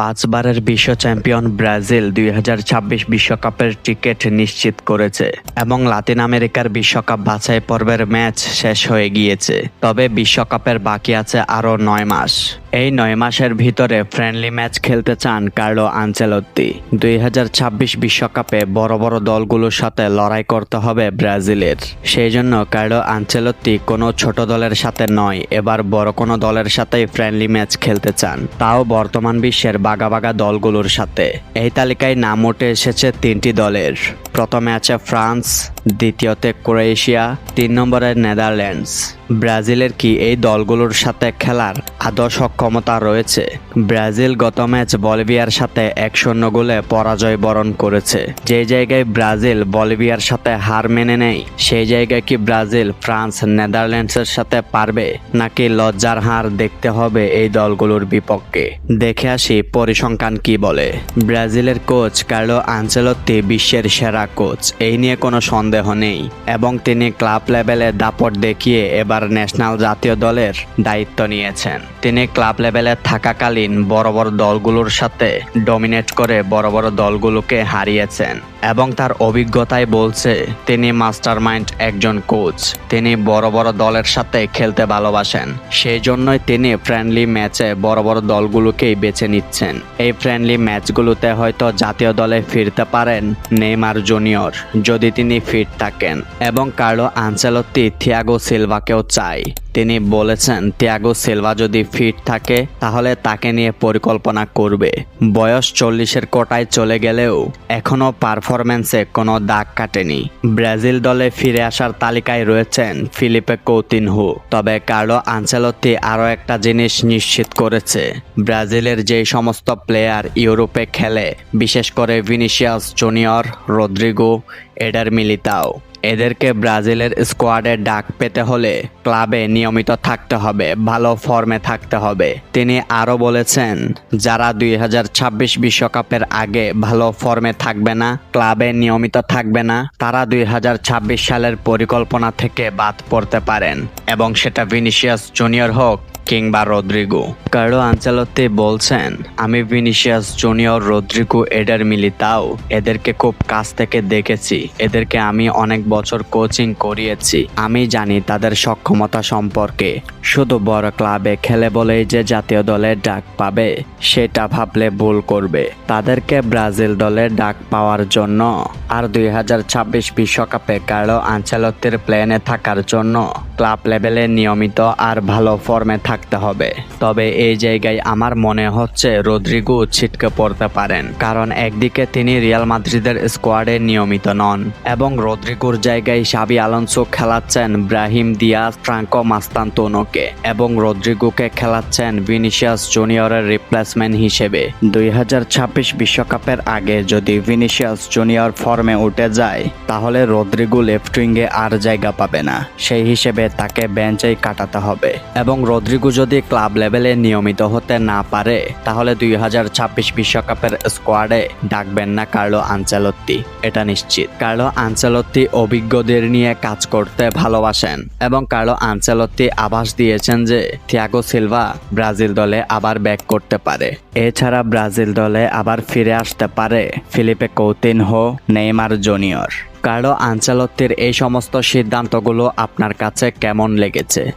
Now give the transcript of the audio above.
পাঁচবারের বিশ্ব champion Brazil দুই বিশ্বকাপের টিকিট নিশ্চিত করেছে এবং লাতিন আমেরিকার বিশ্বকাপ বাছাই পর্বের ম্যাচ শেষ হয়ে গিয়েছে। তবে বিশ্বকাপের বাকি আছে আরও নয় মাস। এই নয় মাসের ভিতরে ফ্রেন্ডলি ম্যাচ খেলতে চান কার্লো আনচেলত্তি। দুই বিশ্বকাপে বড় বড় দলগুলোর সাথে লড়াই করতে হবে ব্রাজিলের। সেই জন্য কার্লো আনচেলত্তি কোনো ছোট দলের সাথে নয়, এবার বড় কোনো দলের সাথেই ফ্রেন্ডলি ম্যাচ খেলতে চান। তাও বর্তমান বিশ্বের বাগা বাগা দলগুলোর সাথে। এই তালিকায় নাম উঠে এসেছে তিনটি দলের। প্রথমে আছে ফ্রান্স, দ্বিতীয়তে ক্রোয়েশিয়া, তিন নম্বরে নেদারল্যান্ডস। ব্রাজিলের কি এই দলগুলোর সাথে খেলার আদর্শ ক্ষমতা রয়েছে? ব্রাজিল গত ম্যাচ বলিভিয়ার সাথে এক শূন্য গোলে পরাজয় বরণ করেছে। যে জায়গায় ব্রাজিল বলিভিয়ার সাথে হার মেনে নেয়, সেই জায়গায় কি ব্রাজিল, ফ্রান্স, নেদারল্যান্ডসের সাথে পারবে? নাকি লজ্জার হার দেখতে হবে এই দলগুলোর বিপক্ষে? দেখে আসি পরিসংখ্যান কি বলে। ব্রাজিলের কোচ কার্লো আনচেলত্তি বিশ্বের সেরা কোচ, এই নিয়ে কোনো সন্দেহ নেই এবং তিনি ক্লাব লেভেলে দাপট দেখিয়ে এবার ন্যাশনাল জাতীয় দলের দায়িত্ব নিয়েছেন। তিনি ক্লাব লেভেলে থাকাকালীন বড় বড় দলগুলোর সাথে ডমিনেট করে বড় বড় দলগুলোকে হারিয়েছেন। এবং তার অভিজ্ঞতায় বলছে, তিনি মাস্টারমাইন্ড একজন কোচ। তিনি বড় বড় দলের সাথে খেলতে ভালোবাসেন। সেই জন্যই তিনি ফ্রেন্ডলি ম্যাচে বড় বড় দলগুলোকেই বেছে নিচ্ছেন। এই ফ্রেন্ডলি ম্যাচগুলোতে হয়তো জাতীয় দলে ফিরতে পারেন নেইমার জুনিয়র, যদি তিনি ফিট থাকেন। এবং কার্লো আনচেলত্তি থিয়াগো সিলভাকেও চাই। তিনি বলেছেন, তিয়াগো সিলভা যদি ফিট থাকে, তাহলে তাকে নিয়ে পরিকল্পনা করবে। বয়স চল্লিশের কোটায় চলে গেলেও এখনও পারফরম্যান্সে কোনো দাগ কাটেনি। ব্রাজিল দলে ফিরে আসার তালিকায় রয়েছেন ফিলিপে কৌতিনহু। তবে কার্লো আনচেলত্তি আরও একটা জিনিস নিশ্চিত করেছে। ব্রাজিলের যেই সমস্ত প্লেয়ার ইউরোপে খেলে, বিশেষ করে Vinicius Junior, Rodrigo, Eder Militao. এদেরকে ব্রাজিলের স্কোয়াডে ডাক পেতে হলে ক্লাবে নিয়মিত থাকতে হবে, ভালো ফর্মে থাকতে হবে। তিনি আরও বলেছেন, যারা দুই বিশ্বকাপের আগে ভালো ফর্মে থাকবে না, ক্লাবে নিয়মিত থাকবে না, তারা দুই হাজার ছাব্বিশ সালের পরিকল্পনা থেকে বাদ পড়তে পারেন এবং সেটা ভিনিসিয়াস জুনিয়র হোক কিংবা রদ্রিগো। কার্লো আঞ্চলত্তি বলছেন, আমি Vinicius Junior Rodrigo, Eder Militao. এদেরকে খুব কাছ থেকে দেখেছি। এদেরকে আমি অনেক বছর কোচিং করিয়েছি। আমি জানি তাদের সক্ষমতা সম্পর্কে। শুধু বড় ক্লাবে খেলে বলেই যে জাতীয় দলে ডাক পাবে, সেটা ভাবলে ভুল করবে। তাদেরকে ব্রাজিল দলে ডাক পাওয়ার জন্য আর দুই হাজার ছাব্বিশ বিশ্বকাপে কার্লো আঞ্চলত্তির প্লেনে থাকার জন্য ক্লাব লেভেলে নিয়মিত আর ভালো ফর্মে থাকতে হবে। তবে এই জায়গায় আমার মনে হচ্ছে রদ্রিগো ছিটকে পড়তে পারেন, কারণ একদিকে তিনি রিয়াল মাদ্রিদের স্কোয়াডে নিয়মিত নন, এবং রদ্রিগোর জায়গায় সাবি আলোনসো খেলাচ্ছেন ব্রাহিম দিয়াস ফ্রাঙ্কো মাস্তান্তোনোকে, এবং রদ্রিগোকে খেলাচ্ছেন ভিনিসিয়াস জুনিয়রের রিপ্লেসমেন্ট হিসেবে। দুই বিশ্বকাপের আগে যদি ভিনিসিয়াস জুনিয়র ফর্মে উঠে যায়, তাহলে রদ্রিগো লেফট উইংয়ে আর জায়গা পাবে না। সেই হিসেবে তাকে বেঞ্চেই কাটাতে হবে, এবং রদ্রিগো যদি ক্লাব লেভেলে নিয়মিত হতে না পারে, তাহলে দুই হাজার ছাব্বিশ বিশ্বকাপের স্কোয়াডে ডাকবেন না কার্লো আনচেলত্তি। এটা নিশ্চিত। কার্লো আনচেলত্তি অভিজ্ঞদের নিয়ে কাজ করতে ভালোবাসেন এবং কার্লো আনচেলত্তি আভাস দিয়েছেন যে থিয়াগো সিলভা ব্রাজিল দলে আবার ব্যাক করতে পারে। এছাড়া ব্রাজিল দলে আবার ফিরে আসতে পারে Philippe Coutinho Coutinho, Neymar Junior. Carlo আনচেলত্তির এই সমস্ত সিদ্ধান্তগুলো আপনার কাছে কেমন লেগেছে?